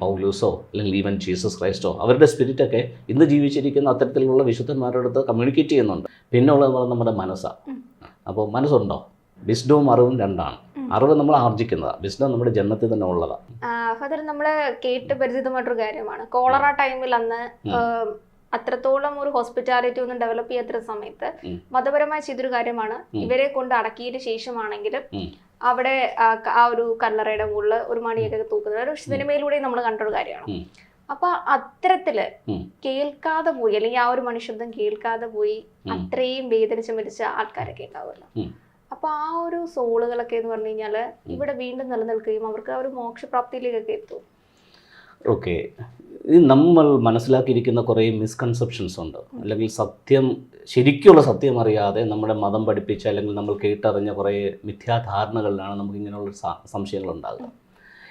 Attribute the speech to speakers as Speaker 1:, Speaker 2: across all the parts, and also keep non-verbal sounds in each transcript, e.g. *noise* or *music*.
Speaker 1: പൗലൂസോ അല്ലെങ്കിൽ even Jesus ക്രൈസ്റ്റോ അവരുടെ സ്പിരിറ്റൊക്കെ ഇന്ന് ജീവിച്ചിരിക്കുന്ന അത്തരത്തിലുള്ള വിശുദ്ധന്മാരുടെ അടുത്ത് കമ്മ്യൂണിക്കേറ്റ് ചെയ്യുന്നുണ്ട്. പിന്നെ ഉള്ളതെന്ന് പറയുന്നത് നമ്മുടെ മനസ്സാണ്. അപ്പോൾ മനസ്സുണ്ടോ? വിസ്ഡവും അറിവും രണ്ടാണ്. അറിവ് നമ്മൾ ആർജിക്കുന്നതാണ് വിസ്ഡം നമ്മുടെ ജന്മത്തിൽ തന്നെ ഉള്ളതാണ്
Speaker 2: ഫാദർ നമ്മൾ കേട്ട് പരിചിതമായിട്ടൊരു കാര്യമാണ്. കോളറ ടൈമിൽ അന്ന് അത്രത്തോളം ഒരു ഹോസ്പിറ്റാലിറ്റി ഒന്നും ഡെവലപ്പ് ചെയ്യാത്ത സമയത്ത്. മതപരമായി ചെയ്തൊരു കാര്യമാണ്. ഇവരെ കൊണ്ട് അടക്കിയതിന് ശേഷമാണെങ്കിലും. അവിടെ ആ ഒരു കല്ലറയുടെ മുകളിൽ ഒരു മണിയൊക്കെ തൂക്കുന്നത്. ഒരു സിനിമയിലൂടെ നമ്മൾ കണ്ടൊരു കാര്യമാണ്. അപ്പൊ
Speaker 1: അത്തരത്തിൽ
Speaker 2: കേൾക്കാതെ പോയി അല്ലെങ്കിൽ ആ ഒരു മനുഷ്യത്വം കേൾക്കാതെ പോയി. അത്രയും വേദനിച്ച് മരിച്ച ആൾക്കാരൊക്കെ ഉണ്ടാവുമല്ലോ. അപ്പൊ ആ ഒരു സോളുകളൊക്കെ എന്ന് പറഞ്ഞു കഴിഞ്ഞാൽ ഇവിടെ വീണ്ടും നിലനിൽക്കുകയും അവർക്ക് ആ ഒരു മോക്ഷപ്രാപ്തിയിലേക്കൊക്കെ എത്തും.
Speaker 1: ഓക്കെ. നമ്മൾ മനസ്സിലാക്കിയിരിക്കുന്ന കുറേ മിസ്കൺസെപ്ഷൻസ് ഉണ്ട്. അല്ലെങ്കിൽ സത്യം ശരിക്കുള്ള സത്യം അറിയാതെ നമ്മുടെ മതം പഠിപ്പിച്ച അല്ലെങ്കിൽ നമ്മൾ കേട്ടറിഞ്ഞ കുറേ മിഥ്യാധാരണകളിലാണ് നമുക്ക് ഇങ്ങനെയുള്ള സംശയങ്ങൾ ഉണ്ടാകുക.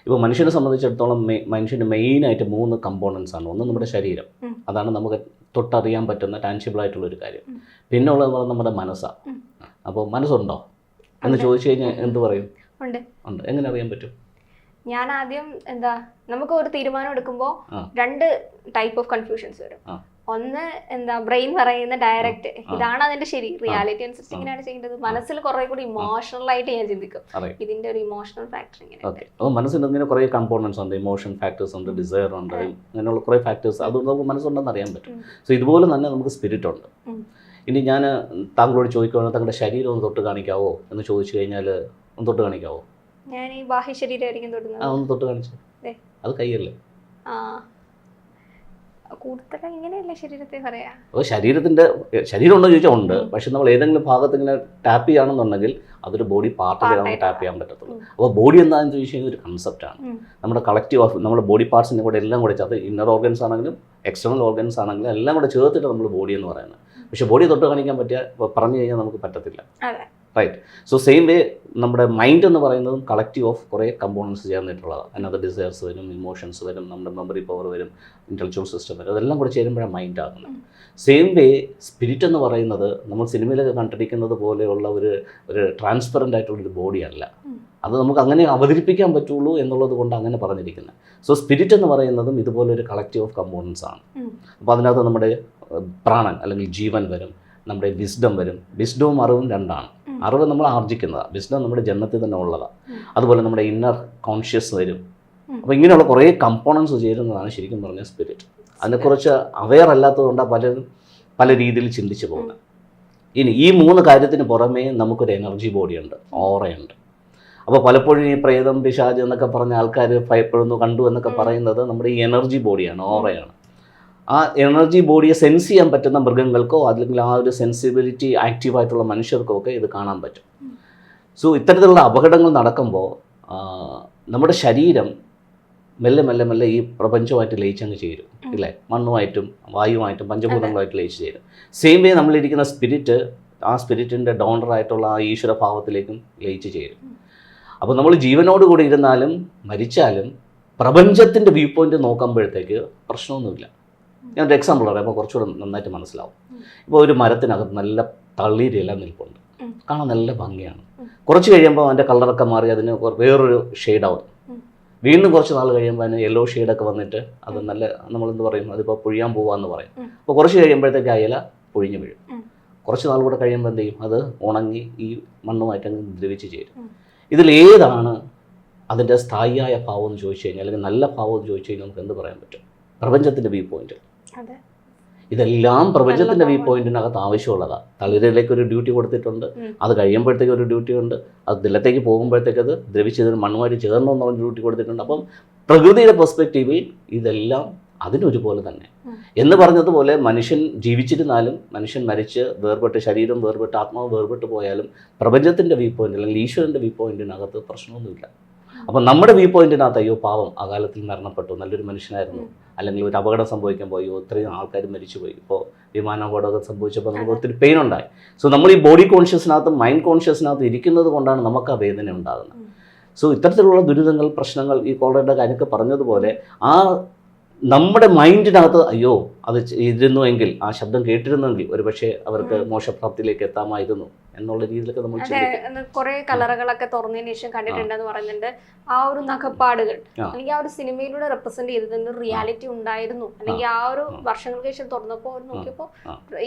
Speaker 1: ഇപ്പോൾ മനുഷ്യനെ സംബന്ധിച്ചിടത്തോളം മനുഷ്യന്റെ മെയിനായിട്ട് മൂന്ന് കമ്പോണൻസ് ആണ്. ഒന്ന് നമ്മുടെ ശരീരം. അതാണ് നമുക്ക് തൊട്ടറിയാൻ പറ്റുന്ന ടാൻസിബിൾ ആയിട്ടുള്ള ഒരു കാര്യം. പിന്നെ ഉള്ളത് പറഞ്ഞാൽ നമ്മുടെ മനസ്സാണ്. അപ്പോൾ മനസ്സുണ്ടോ? എന്ന്. ചോദിച്ചു കഴിഞ്ഞാൽ എന്ത് പറയും?
Speaker 2: ഉണ്ട്.
Speaker 1: എങ്ങനെ അറിയാൻ പറ്റും?
Speaker 2: ഞാൻ ആദ്യം എന്താ നമുക്ക് ഒരു തീരുമാനം എടുക്കുമ്പോൾ രണ്ട് ടൈപ്പ് ഓഫ് കൺഫ്യൂഷൻസ് വരും. ഒന്ന് എന്താ ബ്രെയിൻ പറയുന്ന ഡയറക്റ്റ് ഇതാണ് അതിന്റെ ശരി. റിയാലിറ്റി അനുസരിച്ച് ഇങ്ങനെയാണ് ചെയ്യേണ്ടത്. മനസ്സിൽ കുറെ കൂടി ഇമോഷണൽ ആയിട്ട് ഞാൻ ചിന്തിക്കും. ഇതിന്റെ ഒരു ഇമോഷണൽ ഫാക്ടർ ഇങ്ങനെ
Speaker 1: മനസ്സിന് ഇങ്ങനെ കുറേ കമ്പോണൻസ് ഉണ്ട്. ഇമോഷൻ ഫാക്ടേഴ്സ് ഉണ്ട് ഡിസയർ ഉണ്ട് അങ്ങനെയുള്ള കുറെ ഫാക്ടേഴ്സ് അത് നമുക്ക് മനസ്സുണ്ടെന്ന് അറിയാൻ പറ്റും. സോ ഇതുപോലെ തന്നെ നമുക്ക് സ്പിരിറ്റ് ഉണ്ട്. ഇനി ഞാൻ താങ്കളോട് ചോദിക്കുകയാണെങ്കിൽ താങ്കളുടെ ശരീരം ഒന്ന് തൊട്ട് കാണിക്കാവോ? എന്ന് ചോദിച്ചു കഴിഞ്ഞാൽ ഒന്ന് തൊട്ട് കാണിക്കാവോ?
Speaker 2: ഞാൻ ഈ ബാഹ്യ ശരീരമായിരിക്കും
Speaker 1: ആ
Speaker 2: തൊടുന്നത്
Speaker 1: ഒന്ന് തൊട്ട് കാണിച്ചു.
Speaker 2: ദേ.
Speaker 1: അത് കൈയല്ലേ
Speaker 2: ആ. കൂടുതൽ ഇങ്ങനെയല്ലേ ശരീരത്തെ പറയാ?
Speaker 1: അപ്പോൾ ശരീരത്തിന്റെ ശരീരം ഉണ്ടോ ചോദിച്ചാൽ ഉണ്ട്. പക്ഷെ നമ്മൾ ഏതെങ്കിലും ഭാഗത്ത് ഇങ്ങനെ ടാപ്പ് ചെയ്യുകയാണെന്നുണ്ടെങ്കിൽ അതൊരു ബോഡി പാർട്ട് നമുക്ക് ടാപ്പ് ചെയ്യാൻ പറ്റത്തുള്ളൂ. അപ്പോൾ ബോഡി എന്താണെന്ന് ചോദിച്ചു കഴിഞ്ഞാൽ ഒരു കൺസെപ്റ്റ്
Speaker 2: ആണ്.
Speaker 1: നമ്മുടെ കളക്റ്റീവ് ഓഫ് നമ്മുടെ ബോഡി പാർട്സിന്റെ കൂടെ എല്ലാം കൂടെ ചേർത്ത് ഇന്നർ ഓർഗൻസ് ആണെങ്കിലും എക്സ്റ്റേണൽ ഓർഗൻസ് ആണെങ്കിലും എല്ലാം കൂടെ ചേർത്തിട്ട് നമ്മൾ ബോഡി എന്ന് പറയുന്നത്. പക്ഷെ ബോഡി തൊട്ട് കാണിക്കാൻ പറ്റിയ പറഞ്ഞു കഴിഞ്ഞാൽ നമുക്ക് പറ്റത്തില്ല.
Speaker 2: അതെ.
Speaker 1: റൈറ്റ് സോ സെയിം വേ നമ്മുടെ മൈൻഡ് എന്ന് പറയുന്നതും കളക്റ്റീവ് ഓഫ് കുറേ കമ്പോണൻസ് ചേർന്നിട്ടുള്ളതാണ്. അതിനകത്ത് ഡിസയർസ് വരും ഇമോഷൻസ് വരും നമ്മുടെ മെമ്മറി പവർ വരും ഇന്റലക്ച്വൽ സിസ്റ്റം വരും. അതെല്ലാം കൂടെ ചേരുമ്പോഴാണ് മൈൻഡ് ആകുന്നത്. സെയിം വേ സ്പിരിറ്റ് എന്ന് പറയുന്നത് നമ്മൾ സിനിമയിലൊക്കെ കണ്ടിരിക്കുന്നത് പോലെയുള്ള ഒരു ഒരു ട്രാൻസ്പെറന്റ് ആയിട്ടുള്ളൊരു ബോഡിയല്ല
Speaker 2: അല്ല.
Speaker 1: അത് നമുക്ക് അങ്ങനെ അവതരിപ്പിക്കാൻ പറ്റുള്ളൂ എന്നുള്ളത് കൊണ്ട് അങ്ങനെ പറഞ്ഞിരിക്കുന്നത് സോ സ്പിരിറ്റ് എന്ന് പറയുന്നതും ഇതുപോലെ ഒരു കളക്റ്റീവ് ഓഫ് കമ്പോണൻസ് ആണ് അപ്പോൾ അതിനകത്ത് നമ്മുടെ പ്രാണൻ അല്ലെങ്കിൽ ജീവൻ വരും. നമ്മുടെ വിസ്ഡം വരും. വിസ്ഡവും അറിവും രണ്ടാണ്. അറിവ് നമ്മൾ ആർജിക്കുന്നതാണ് വിസ്ഡം നമ്മുടെ ജന്മത്തിൽ തന്നെ ഉള്ളതാണ് അതുപോലെ നമ്മുടെ ഇന്നർ കോൺഷ്യസ് വരും. അപ്പോൾ ഇങ്ങനെയുള്ള കുറേ കമ്പോണൻസ് ചേരുന്നതാണ് ശരിക്കും പറഞ്ഞ സ്പിരിറ്റ് അതിനെക്കുറിച്ച് അവെയർ അല്ലാത്തതുകൊണ്ടാണ് പലരും പല രീതിയിൽ ചിന്തിച്ചു പോകുന്നത്. ഇനി ഈ മൂന്ന് കാര്യത്തിന് പുറമേ നമുക്കൊരു എനർജി ബോഡിയുണ്ട് ഓറയുണ്ട് അപ്പോൾ പലപ്പോഴും ഈ പ്രേതം പിശാജ് എന്നൊക്കെ പറഞ്ഞ ആൾക്കാർ ഭയപ്പെടുന്നു കണ്ടു എന്നൊക്കെ പറയുന്നത് നമ്മുടെ ഈ എനർജി ബോഡിയാണ് ഓറയാണ് ആ എനർജി ബോഡിയെ സെൻസ് ചെയ്യാൻ പറ്റുന്ന മൃഗങ്ങൾക്കോ അല്ലെങ്കിൽ ആ ഒരു സെൻസിബിലിറ്റി ആക്റ്റീവായിട്ടുള്ള മനുഷ്യർക്കോ ഒക്കെ ഇത് കാണാൻ പറ്റും. സോ ഇത്തരത്തിലുള്ള അപകടങ്ങൾ നടക്കുമ്പോൾ നമ്മുടെ ശരീരം മെല്ലെ മെല്ലെ മെല്ലെ ഈ പ്രപഞ്ചമായിട്ട് ലയിച്ചങ്ങ് ചേരും. ഇല്ലേ? മണ്ണുമായിട്ടും വായുമായിട്ടും പഞ്ചഭൂതങ്ങളുമായിട്ട് ലയിച്ച് ചേരും. സെയിം വേ നമ്മളിരിക്കുന്ന സ്പിരിറ്റ് ആ സ്പിരിറ്റിന്റെ ഡോണറായിട്ടുള്ള ആ ഈശ്വരഭാവത്തിലേക്കും ലയിച്ച് ചേരും. അപ്പോൾ നമ്മൾ ജീവനോട് കൂടി ഇരുന്നാലും മരിച്ചാലും പ്രപഞ്ചത്തിന്റെ വ്യൂ പോയിന്റ് നോക്കുമ്പോഴത്തേക്ക് പ്രശ്നമൊന്നുമില്ല. ഞാനൊരു എക്സാമ്പിൾ പറയുമ്പോൾ കുറച്ചുകൂടെ നന്നായിട്ട് മനസ്സിലാവും. ഇപ്പോൾ ഒരു മരത്തിനകത്ത് നല്ല തളിരില നിൽപ്പുണ്ട്. കാണാൻ നല്ല ഭംഗിയാണ്. കുറച്ച് കഴിയുമ്പോൾ അതിന്റെ കളറൊക്കെ മാറി അതിന് വേറൊരു ഷെയ്ഡാവും
Speaker 2: ആവും.
Speaker 1: വീണ്ടും കുറച്ച് നാൾ കഴിയുമ്പോൾ അതിന് യെല്ലോ ഷെയ്ഡൊക്കെ വന്നിട്ട് അത് നല്ല നമ്മളെന്ത് പറയും? അതിപ്പോൾ പുഴിയാൻ പോവാന്ന് പറയും. അപ്പോൾ കുറച്ച് കഴിയുമ്പോഴത്തേക്ക് ആ ഇല പൊഴിഞ്ഞു വീഴും. കുറച്ച് നാൾ കൂടെ കഴിയുമ്പോൾ എന്ത് ചെയ്യും? അത് ഉണങ്ങി ഈ മണ്ണുമായിട്ട് അങ്ങ് ദ്രവിച്ച് ചേരും.
Speaker 2: ഇതിൽ
Speaker 1: ഏതാണ് അതിന്റെ സ്ഥായിയായ ഭാവം എന്ന് ചോദിച്ചു കഴിഞ്ഞാൽ അല്ലെങ്കിൽ നല്ല ഭാവം എന്ന് ചോദിച്ചു കഴിഞ്ഞാൽ നമുക്ക് എന്ത് പറയാൻ പറ്റും? പ്രപഞ്ചത്തിന്റെ വ്യൂ പോയിന്റ് ഇതെല്ലാം പ്രപഞ്ചത്തിന്റെ വ്യൂ. പോയിന്റിനകത്ത് ആവശ്യമുള്ളതാണ് തളിരയിലേക്ക് ഒരു ഡ്യൂട്ടി കൊടുത്തിട്ടുണ്ട്. അത് കഴിയുമ്പോഴത്തേക്ക് ഒരു ഡ്യൂട്ടി ഉണ്ട്. അത് നിലത്തേക്ക് പോകുമ്പോഴത്തേക്ക് അത് ദ്രവിച്ചതിന് മണ്ണുമായിട്ട് ചേർന്നു എന്നുള്ള ഡ്യൂട്ടി കൊടുത്തിട്ടുണ്ട്. അപ്പം പ്രകൃതിയുടെ പെർസ്പെക്റ്റീവിൽ ഇതെല്ലാം അതിനൊരുപോലെ തന്നെ. എന്ന് പറഞ്ഞതുപോലെ മനുഷ്യൻ ജീവിച്ചിരുന്നാലും മനുഷ്യൻ മരിച്ച് വേർപെട്ട് ശരീരം വേർപെട്ട് ആത്മാവ് വേർപെട്ട് പോയാലും പ്രപഞ്ചത്തിന്റെ വ്യൂ പോയിന്റ് അല്ലെങ്കിൽ ഈശ്വരന്റെ വ്യൂ പോയിന്റിനകത്ത് പ്രശ്നമൊന്നുമില്ല. അപ്പം നമ്മുടെ വ്യൂ പോയിന്റിനകത്ത് അയ്യോ പാവം അകാലത്തിൽ മരണപ്പെട്ടു നല്ലൊരു മനുഷ്യനായിരുന്നു. അല്ലെങ്കിൽ ഒരു അപകടം സംഭവിക്കുമ്പോൾ അയ്യോ ഇത്രയും ആൾക്കാർ മരിച്ചുപോയി ഇപ്പോൾ വിമാനാപകടമൊക്കെ സംഭവിച്ചപ്പോൾ നമുക്ക്. ഒത്തിരി പെയിൻ ഉണ്ടായി സോ നമ്മൾ ഈ ബോഡി കോൺഷ്യസിനകത്ത് മൈൻഡ് കോൺഷ്യസിനകത്ത് ഇരിക്കുന്നത് കൊണ്ടാണ് നമുക്ക് ആ വേദന ഉണ്ടാകുന്നത് സോ ഇത്തരത്തിലുള്ള ദുരിതങ്ങൾ പ്രശ്നങ്ങൾ ഈ കോളറയുടെ കാര്യമൊക്കെ പറഞ്ഞതുപോലെ ആ നമ്മുടെ മൈൻഡിനകത്ത് അയ്യോ അത് ഇരുന്നുവെങ്കിൽ ആ ശബ്ദം കേട്ടിരുന്നെങ്കിൽ ഒരുപക്ഷെ അവർക്ക്. മോശപ്രാപ്തിയിലേക്ക് എത്താമായിരുന്നു എന്നുള്ള രീതിയിലൊക്കെ നമ്മൾ
Speaker 2: കുറെ കളറുകളൊക്കെ തുറന്നതിന് ശേഷം കണ്ടിട്ടുണ്ടെന്ന് പറയുന്നുണ്ട്. ആ ഒരു നഖപ്പാടുകൾ. അല്ലെങ്കിൽ ആ ഒരു സിനിമയിലൂടെ റെപ്രസെന്റ് ചെയ്തതിന് റിയാലിറ്റി ഉണ്ടായിരുന്നു. അല്ലെങ്കിൽ ആ ഒരു വർഷങ്ങൾക്ക് ശേഷം തുറന്നപ്പോൾ അവർ നോക്കിയപ്പോൾ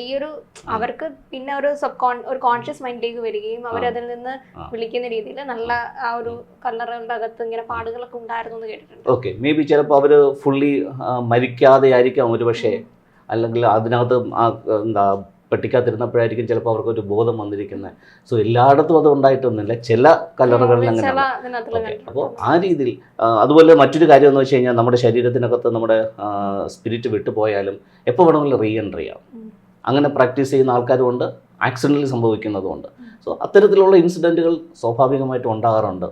Speaker 2: ഈ ഒരു അവർക്ക് പിന്നെ ഒരു സബ് കോൺ ഒരു കോൺഷ്യസ് മൈൻഡിലേക്ക് വരികയും അവരതിൽ നിന്ന് വിളിക്കുന്ന രീതിയിൽ നല്ല ആ. ഒരു കളറുകളുടെ അകത്ത് ഇങ്ങനെ പാടുകളൊക്കെ ഉണ്ടായിരുന്നു എന്ന് കേട്ടിട്ടുണ്ട്.
Speaker 1: ഓക്കെ മേ ബി ചിലപ്പോൾ അവർ ഫുള്ളി മരിക്കാതെ ആയിരിക്കാം ഒരു പക്ഷേ അല്ലെങ്കിൽ അതിനകത്ത് ആ എന്താ പെട്ടിക്കകത്തിരുന്നപ്പോഴായിരിക്കും ചിലപ്പോൾ അവർക്കൊരു ബോധം വന്നിരിക്കുന്നത്. സോ എല്ലായിടത്തും അത് ഉണ്ടായിട്ടൊന്നുമില്ല. ചില കല്ലറകളിൽ അങ്ങനെ. അപ്പോൾ ആ രീതിയിൽ അതുപോലെ മറ്റൊരു കാര്യം എന്ന് വെച്ച് കഴിഞ്ഞാൽ നമ്മുടെ ശരീരത്തിനകത്ത് നമ്മുടെ സ്പിരിറ്റ് വിട്ടുപോയാലും എപ്പോൾ വേണമെങ്കിലും റീ എൻട്രി
Speaker 2: ആവും.
Speaker 1: അങ്ങനെ പ്രാക്ടീസ് ചെയ്യുന്ന ആൾക്കാരുമുണ്ട്. ആക്സിഡന്റലി സംഭവിക്കുന്നതുമുണ്ട്. സോ അത്തരത്തിലുള്ള ഇൻസിഡന്റുകൾ സ്വാഭാവികമായിട്ടും ഉണ്ടാകാറുണ്ട്.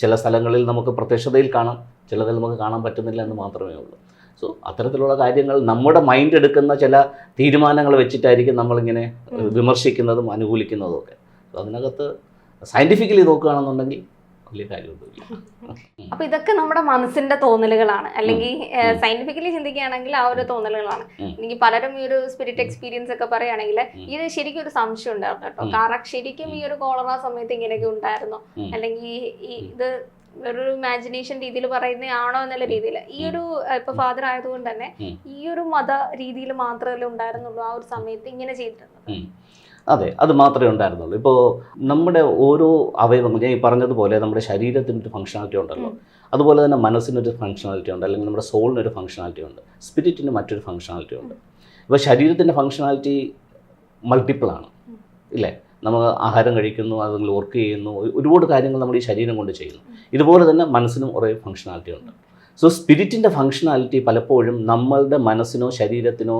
Speaker 1: ചില സ്ഥലങ്ങളിൽ നമുക്ക് പ്രത്യക്ഷതയിൽ കാണാം. ചിലതിൽ നമുക്ക് കാണാൻ പറ്റുന്നില്ല എന്ന് മാത്രമേ ഉള്ളൂ. സോ അത്തരത്തിലുള്ള കാര്യങ്ങൾ നമ്മുടെ മൈൻഡ് എടുക്കുന്ന ചില തീരുമാനങ്ങൾ വെച്ചിട്ടായിരിക്കും നമ്മളിങ്ങനെ. വിമർശിക്കുന്നതും അനുകൂലിക്കുന്നതും ഒക്കെ. സോ അതിനകത്ത് സയന്റിഫിക്കലി നോക്കുകയാണെന്നുണ്ടെങ്കിൽ വലിയ കാര്യമൊന്നുമില്ല. *laughs*
Speaker 2: അപ്പൊ ഇതൊക്കെ നമ്മുടെ മനസ്സിന്റെ തോന്നലുകളാണ്. അല്ലെങ്കിൽ. സയന്റിഫിക്കലി ചിന്തിക്കുകയാണെങ്കിൽ ആ ഒരു തോന്നലുകളാണ്. എനിക്ക് പലരും ഈ ഒരു സ്പിരിറ്റ് എക്സ്പീരിയൻസ് ഒക്കെ പറയുകയാണെങ്കിൽ. ഇത് ശരിക്കും ഒരു സംശയം ഉണ്ടായിരുന്നു കേട്ടോ. കാരണം ശരിക്കും ഈ ഒരു കോളറ സമയത്ത് ഇങ്ങനെയൊക്കെ ഉണ്ടായിരുന്നു. അല്ലെങ്കിൽ ഇത് വേറൊരു ഇമാജിനേഷൻ രീതിയിൽ പറയുന്നതാണോ എന്നുള്ള രീതിയിൽ. ഈ ഒരു ഇപ്പൊ ഫാദർ ആയതുകൊണ്ട് തന്നെ ഈ ഒരു മത രീതിയിൽ മാത്രമല്ലേ ഉണ്ടായിരുന്നുള്ളൂ ആ ഒരു സമയത്ത് ഇങ്ങനെ ചെയ്തിരുന്നത്.
Speaker 1: അതെ അത് മാത്രമേ ഉണ്ടായിരുന്നുള്ളൂ. ഇപ്പോൾ നമ്മുടെ ഓരോ അവയവങ്ങൾ ഞാൻ ഈ പറഞ്ഞതുപോലെ നമ്മുടെ ശരീരത്തിന് ഒരു ഫങ്ഷണാലിറ്റി ഉണ്ടല്ലോ. അതുപോലെ തന്നെ മനസ്സിനൊരു ഫങ്ഷണാലിറ്റി ഉണ്ട് അല്ലെങ്കിൽ നമ്മുടെ സോളിനൊരു ഫങ്ഷണാലിറ്റി ഉണ്ട് സ്പിരിറ്റിന് മറ്റൊരു ഫങ്ഷണാലിറ്റി ഉണ്ട്. ഇപ്പോൾ ശരീരത്തിന്റെ ഫങ്ഷണാലിറ്റി മൾട്ടിപ്പിളാണ്
Speaker 2: ആണ്.
Speaker 1: ഇല്ലേ? നമ്മൾ ആഹാരം കഴിക്കുന്നു അല്ലെങ്കിൽ വർക്ക് ചെയ്യുന്നു ഒരുപാട് കാര്യങ്ങൾ നമ്മൾ ഈ ശരീരം കൊണ്ട് ചെയ്യുന്നു. ഇതുപോലെ തന്നെ മനസ്സിനും കുറേ ഫങ്ഷണാലിറ്റി ഉണ്ട്. സോ സ്പിരിറ്റിന്റെ ഫങ്ഷണാലിറ്റി പലപ്പോഴും നമ്മളുടെ മനസ്സിനോ ശരീരത്തിനോ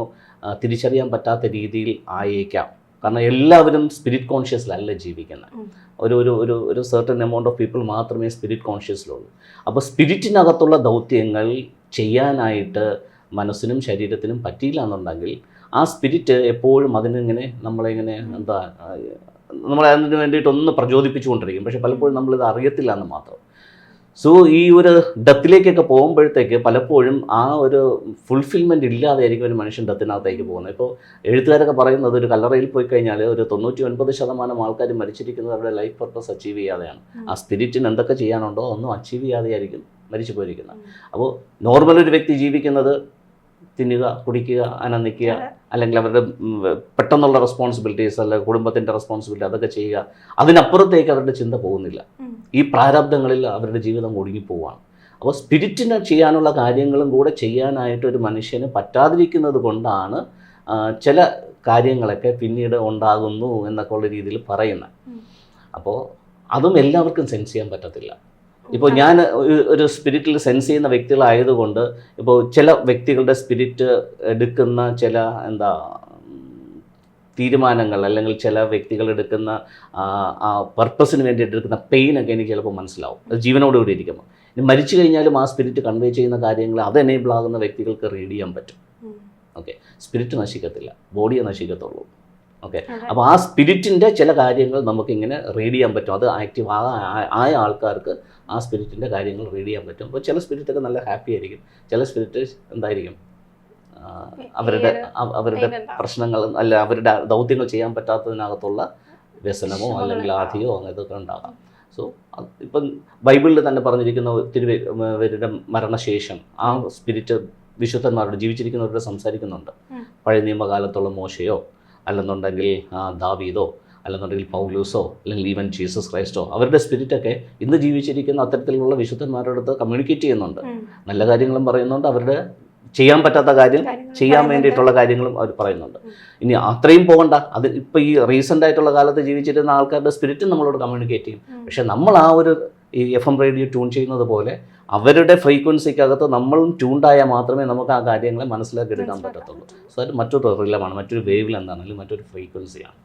Speaker 1: തിരിച്ചറിയാൻ പറ്റാത്ത രീതിയിൽ ആയേക്കാം. കാരണം എല്ലാവരും സ്പിരിറ്റ് കോൺഷ്യസിലല്ല ജീവിക്കുന്നത്. ഒരു ഒരു ഒരു ഒരു സെർട്ടൺ എമൗണ്ട് ഓഫ് പീപ്പിൾ മാത്രമേ സ്പിരിറ്റ് കോൺഷ്യസിലുള്ളൂ അപ്പോൾ സ്പിരിറ്റിനകത്തുള്ള ദൗത്യങ്ങൾ ചെയ്യാനായിട്ട് മനസ്സിനും ശരീരത്തിനും പറ്റിയില്ല എന്നുണ്ടെങ്കിൽ ആ സ്പിരിറ്റ് എപ്പോഴും അതിനിങ്ങനെ നമ്മളിങ്ങനെ എന്താ നമ്മളെ അതിന് വേണ്ടിയിട്ടൊന്ന് പ്രചോദിപ്പിച്ചുകൊണ്ടിരിക്കും. പക്ഷെ പലപ്പോഴും നമ്മളിത് അറിയത്തില്ല എന്ന് മാത്രം. സോ ഈ ഒരു ഡത്തിലേക്കൊക്കെ പോകുമ്പോഴത്തേക്ക് പലപ്പോഴും ആ ഒരു ഫുൾഫിൽമെന്റ് ഇല്ലാതെ ആയിരിക്കും ഒരു മനുഷ്യൻ ഡത്തിനകത്തേക്ക് പോകുന്നത്. ഇപ്പോൾ എഴുത്തുകാരൊക്കെ പറയുന്നത് ഒരു കല്ലറയിൽ പോയി കഴിഞ്ഞാൽ ഒരു തൊണ്ണൂറ്റി ഒൻപത് ശതമാനം ആൾക്കാർ മരിച്ചിരിക്കുന്നത് അവരുടെ ലൈഫ് പർപ്പസ് അച്ചീവ് ചെയ്യാതെയാണ്. ആ സ്പിരിറ്റിന് എന്തൊക്കെ ചെയ്യാനുണ്ടോ ഒന്നും അച്ചീവ് ചെയ്യാതെയായിരിക്കും മരിച്ചു പോയിരിക്കുന്നത്. അപ്പോൾ നോർമൽ ഒരു വ്യക്തി ജീവിക്കുന്നത് തിന്നുക കുടിക്കുക അനന്നിക്കുക അല്ലെങ്കിൽ അവരുടെ പെട്ടെന്നുള്ള റെസ്പോൺസിബിലിറ്റീസ് അല്ല കുടുംബത്തിന്റെ റെസ്പോൺസിബിലിറ്റി അതൊക്കെ ചെയ്യുക. അതിനപ്പുറത്തേക്ക് അവരുടെ ചിന്ത പോകുന്നില്ല. ഈ പ്രാരബ്ധങ്ങളിൽ അവരുടെ ജീവിതം ഒടുങ്ങിപ്പോവാണ്. അപ്പോൾ സ്പിരിറ്റിന് ചെയ്യാനുള്ള കാര്യങ്ങളും കൂടെ ചെയ്യാനായിട്ട് ഒരു മനുഷ്യന് പറ്റാതിരിക്കുന്നത് കൊണ്ടാണ് ചില കാര്യങ്ങളൊക്കെ പിന്നീട് ഉണ്ടാകുന്നു എന്നൊക്കെ ഉള്ള രീതിയിൽ പറയുന്നത്. അപ്പോൾ അതും എല്ലാവർക്കും സെൻസ് ചെയ്യാൻ പറ്റത്തില്ല. ഇപ്പോൾ ഞാൻ ഒരു- സ്പിരിറ്റിൽ സെൻസ് ചെയ്യുന്ന വ്യക്തികളായതുകൊണ്ട് ഇപ്പോൾ ചില വ്യക്തികളുടെ സ്പിരിറ്റ് എടുക്കുന്ന ചില എന്താ തീരുമാനങ്ങൾ അല്ലെങ്കിൽ ചില വ്യക്തികൾ എടുക്കുന്ന ആ, പർപ്പസിന് വേണ്ടി എടുക്കുന്ന പെയിൻ പെയിനൊക്കെ എനിക്ക് ചിലപ്പോൾ മനസ്സിലാവും. അത് ജീവനോടുകൂടി ഇരിക്കുമ്പോൾ. ഇനി മരിച്ചു കഴിഞ്ഞാലും ആ സ്പിരിറ്റ് കൺവേ ചെയ്യുന്ന കാര്യങ്ങൾ അത് എനേബിൾ ആകുന്ന വ്യക്തികൾക്ക് റീഡ് ചെയ്യാൻ പറ്റും.
Speaker 2: ഓക്കെ
Speaker 1: സ്പിരിറ്റ് നശിക്കത്തില്ല. ബോഡിയെ നശിക്കത്തുള്ളൂ. ഓക്കെ അപ്പോൾ ആ സ്പിരിറ്റിന്റെ ചില കാര്യങ്ങൾ നമുക്കിങ്ങനെ റീഡ് ചെയ്യാൻ പറ്റും. അത് ആക്റ്റീവ് ആ ആയ ആൾക്കാർക്ക് ആ സ്പിരിറ്റിന്റെ കാര്യങ്ങൾ റീഡ് ചെയ്യാൻ പറ്റും. അപ്പോൾ ചില സ്പിരിറ്റൊക്കെ നല്ല ഹാപ്പി ആയിരിക്കും. ചില സ്പിരിറ്റ് എന്തായിരിക്കും? അവരുടെ അവരുടെ പ്രശ്നങ്ങൾ അല്ല അവരുടെ ദൗത്യങ്ങൾ ചെയ്യാൻ പറ്റാത്തതിനകത്തുള്ള വ്യസനമോ അല്ലെങ്കിൽ. ആധിയോ അങ്ങനത്തൊക്കെ ഉണ്ടാകാം. സോ ഇപ്പം ബൈബിളിൽ തന്നെ പറഞ്ഞിരിക്കുന്ന പേരുടെ മരണശേഷം ആ സ്പിരിറ്റ് വിശുദ്ധന്മാരോട് ജീവിച്ചിരിക്കുന്നവരോട് സംസാരിക്കുന്നുണ്ട്. പഴയ നിയമകാലത്തുള്ള മോശയോ അല്ലെന്നുണ്ടെങ്കിൽ ദാവീദോ അല്ലെന്നുണ്ടെങ്കിൽ പൗലൂസോ അല്ലെങ്കിൽ ഈവൻ ജീസസ് ക്രൈസ്റ്റോ അവരുടെ സ്പിരിറ്റൊക്കെ ഇന്ന് ജീവിച്ചിരിക്കുന്ന അത്തരത്തിലുള്ള വിശുദ്ധന്മാരുടെ അടുത്ത് കമ്മ്യൂണിക്കേറ്റ് ചെയ്യുന്നുണ്ട്. നല്ല കാര്യങ്ങളും പറയുന്നുണ്ട്. അവരുടെ ചെയ്യാൻ പറ്റാത്ത കാര്യം ചെയ്യാൻ. വേണ്ടിയിട്ടുള്ള കാര്യങ്ങളും അവർ പറയുന്നുണ്ട്. ഇനി അത്രയും പോകണ്ട. അത് ഇപ്പോൾ ഈ റീസെന്റ് ആയിട്ടുള്ള കാലത്ത് ജീവിച്ചിരുന്ന ആൾക്കാരുടെ സ്പിരിറ്റും നമ്മളോട് കമ്മ്യൂണിക്കേറ്റ് ചെയ്യും. പക്ഷെ നമ്മൾ ആ ഒരു ഈ എഫ് എം റേഡിയോ ട്യൂൺ ചെയ്യുന്നത് പോലെ അവരുടെ ഫ്രീക്വൻസിക്കകത്ത് നമ്മളും ട്യൂണ്ടായാൽ മാത്രമേ നമുക്ക് ആ കാര്യങ്ങളെ മനസ്സിലാക്കി എടുക്കാൻ പറ്റത്തുള്ളൂ. സോ അത് മറ്റൊരു റിലമാണ് മറ്റൊരു വേവ് ലെന്താണെങ്കിലും മറ്റൊരു ഫ്രീക്വൻസിയാണ്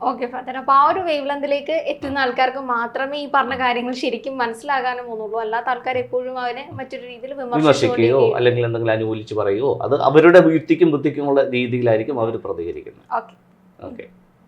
Speaker 2: ഓക്കെ ഫാദർ അപ്പോൾ ആ ഒരു വേവ് ലെന്തിലേക്ക് എത്തുന്ന ആൾക്കാർക്ക് മാത്രമേ ഈ പറഞ്ഞ കാര്യങ്ങൾ ശരിക്കും മനസ്സിലാകാനും ഒന്നുള്ളൂ അല്ലാത്ത ആൾക്കാർ എപ്പോഴും അവനെ മറ്റൊരു രീതിയിൽ
Speaker 1: വിമർശിക്കുകയോ അല്ലെങ്കിൽ എന്തെങ്കിലും അനുകൂലിച്ച് പറയുകയോ അത് അവരുടെ യുക്തിക്കും ബുദ്ധിക്കുമുള്ള രീതിയിലായിരിക്കും അവർ പ്രതികരിക്കുന്നത്.
Speaker 2: Okay
Speaker 1: okay